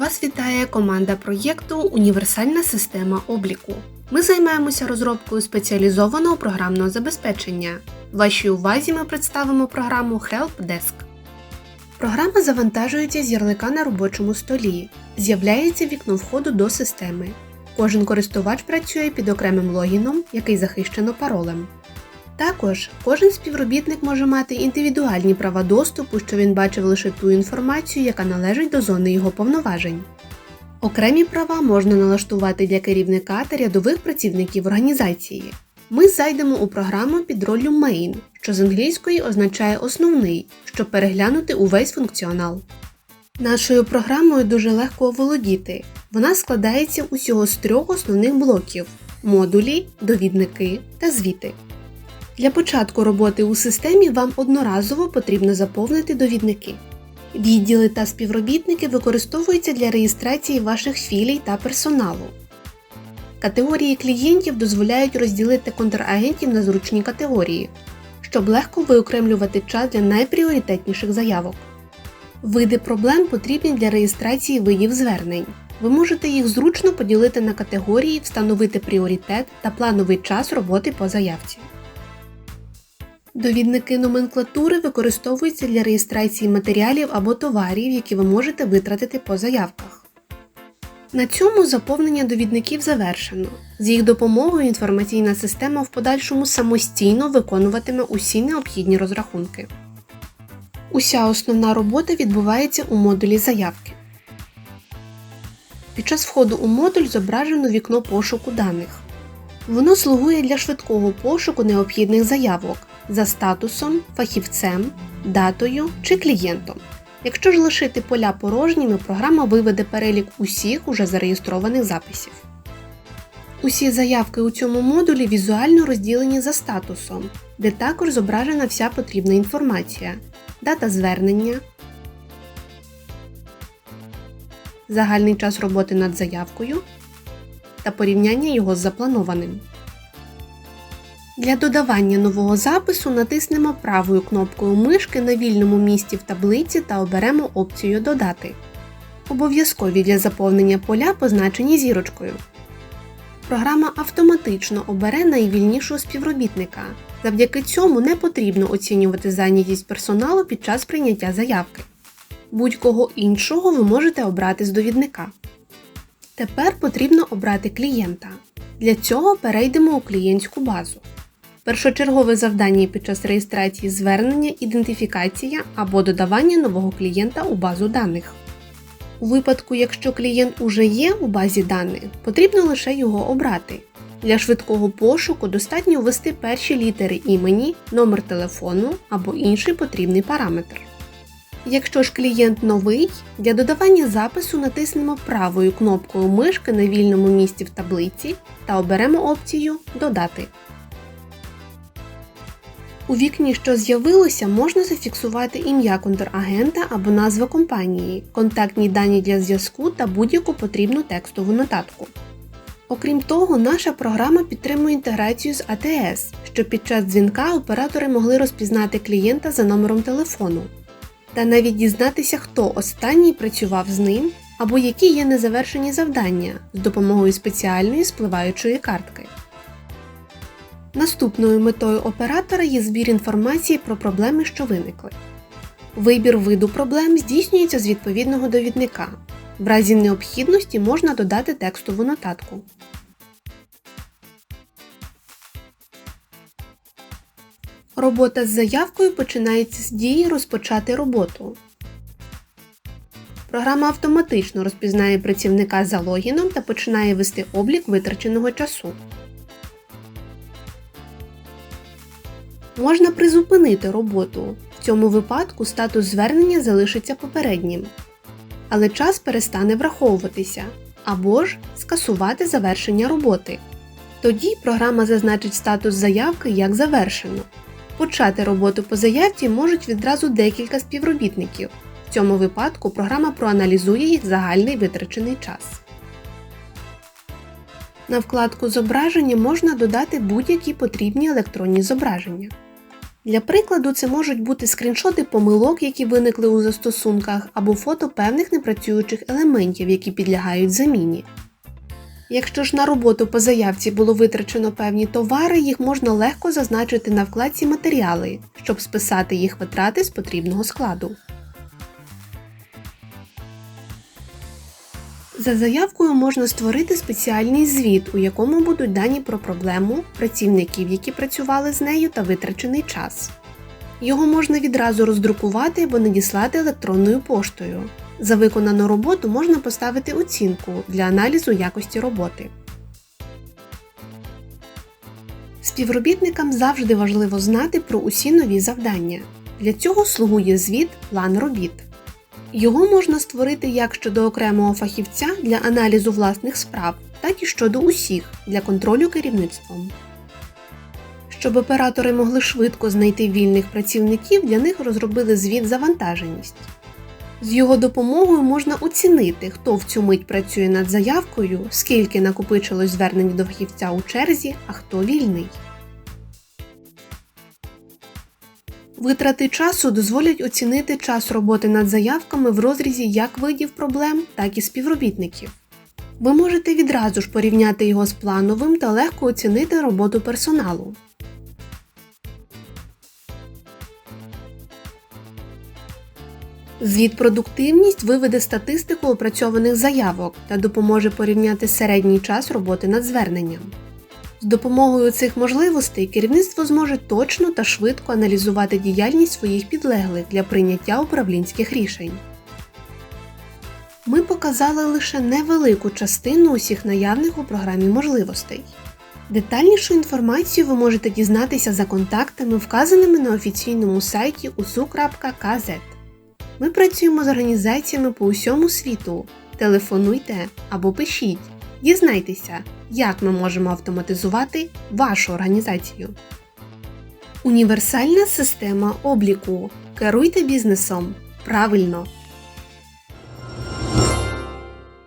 Вас вітає команда проєкту Універсальна система обліку. Ми займаємося розробкою спеціалізованого програмного забезпечення. Вашій увазі ми представимо програму HelpDesk. Програма завантажується з ярлика на робочому столі. З'являється вікно входу до системи. Кожен користувач працює під окремим логіном, який захищено паролем. Також кожен співробітник може мати індивідуальні права доступу, що він бачив лише ту інформацію, яка належить до зони його повноважень. Окремі права можна налаштувати для керівника та рядових працівників організації. Ми зайдемо у програму під роллю Main, що з англійської означає основний, щоб переглянути увесь функціонал. Нашою програмою дуже легко оволодіти. Вона складається усього з трьох основних блоків модулі, довідники та звіти. Для початку роботи у системі вам одноразово потрібно заповнити довідники. Відділи та співробітники використовуються для реєстрації ваших філій та персоналу. Категорії клієнтів дозволяють розділити контрагентів на зручні категорії, щоб легко виокремлювати час для найпріоритетніших заявок. Види проблем потрібні для реєстрації видів звернень. Ви можете їх зручно поділити на категорії, встановити пріоритет та плановий час роботи по заявці. Довідники номенклатури використовуються для реєстрації матеріалів або товарів, які ви можете витратити по заявках. На цьому заповнення довідників завершено. З їх допомогою інформаційна система в подальшому самостійно виконуватиме усі необхідні розрахунки. Уся основна робота відбувається у модулі заявки. Під час входу у модуль зображено вікно пошуку даних. Воно слугує для швидкого пошуку необхідних заявок за статусом, фахівцем, датою чи клієнтом. Якщо ж лишити поля порожніми, програма виведе перелік усіх уже зареєстрованих записів. Усі заявки у цьому модулі візуально розділені за статусом, де також зображена вся потрібна інформація, дата звернення, загальний час роботи над заявкою та порівняння його з запланованим. Для додавання нового запису натиснемо правою кнопкою мишки на вільному місці в таблиці та оберемо опцію Додати. Обов'язкові для заповнення поля позначені зірочкою. Програма автоматично обере найвільнішого співробітника. Завдяки цьому не потрібно оцінювати зайнятість персоналу під час прийняття заявки. Будь-кого іншого ви можете обрати з довідника. Тепер потрібно обрати клієнта. Для цього перейдемо у клієнтську базу. Першочергове завдання під час реєстрації звернення ідентифікація або додавання нового клієнта у базу даних. У випадку, якщо клієнт уже є у базі даних, потрібно лише його обрати. Для швидкого пошуку достатньо ввести перші літери імені, номер телефону або інший потрібний параметр. Якщо ж клієнт новий, для додавання запису натиснемо правою кнопкою мишки на вільному місці в таблиці та оберемо опцію Додати. У вікні, що з'явилося, можна зафіксувати ім'я контрагента або назва компанії, контактні дані для зв'язку та будь-яку потрібну текстову нотатку. Окрім того, наша програма підтримує інтеграцію з АТС, щоб під час дзвінка оператори могли розпізнати клієнта за номером телефону та навіть дізнатися, хто останній працював з ним або які є незавершені завдання з допомогою спеціальної спливаючої картки. Наступною метою оператора є збір інформації про проблеми, що виникли. Вибір виду проблем здійснюється з відповідного довідника. В разі необхідності можна додати текстову нотатку. Робота з заявкою починається з дії Розпочати роботу. Програма автоматично розпізнає працівника за логіном та починає вести облік витраченого часу. Можна призупинити роботу. В цьому випадку статус звернення залишиться попереднім. Але час перестане враховуватися або ж скасувати завершення роботи. Тоді програма зазначить статус заявки як завершено. Почати роботу по заявці можуть відразу декілька співробітників. В цьому випадку програма проаналізує їх загальний витрачений час. На вкладку Зображення можна додати будь-які потрібні електронні зображення. Для прикладу, це можуть бути скріншоти помилок, які виникли у застосунках, або фото певних непрацюючих елементів, які підлягають заміні. Якщо ж на роботу по заявці було витрачено певні товари, їх можна легко зазначити на вкладці Матеріали, щоб списати їх витрати з потрібного складу. За заявкою можна створити спеціальний звіт, у якому будуть дані про проблему, працівників, які працювали з нею, та витрачений час. Його можна відразу роздрукувати або надіслати електронною поштою. За виконану роботу можна поставити оцінку для аналізу якості роботи. Співробітникам завжди важливо знати про усі нові завдання. Для цього слугує звіт план робіт. Його можна створити як щодо окремого фахівця для аналізу власних справ, так і щодо усіх для контролю керівництвом. Щоб оператори могли швидко знайти вільних працівників, для них розробили звіт завантаженість. З його допомогою можна оцінити, хто в цю мить працює над заявкою, скільки накопичилось звернень до фахівця у черзі, а хто вільний. Витрати часу дозволять оцінити час роботи над заявками в розрізі як видів проблем, так і співробітників. Ви можете відразу ж порівняти його з плановим та легко оцінити роботу персоналу. Звіт продуктивність виведе статистику опрацьованих заявок та допоможе порівняти середній час роботи над зверненням. З допомогою цих можливостей керівництво зможе точно та швидко аналізувати діяльність своїх підлеглих для прийняття управлінських рішень. Ми показали лише невелику частину усіх наявних у програмі можливостей. Детальнішу інформацію ви можете дізнатися за контактами, вказаними на офіційному сайті usu.kz. Ми працюємо з організаціями по усьому світу. Телефонуйте або пишіть. Дізнайтеся, як ми можемо автоматизувати вашу організацію. Універсальна система обліку. Керуйте бізнесом правильно.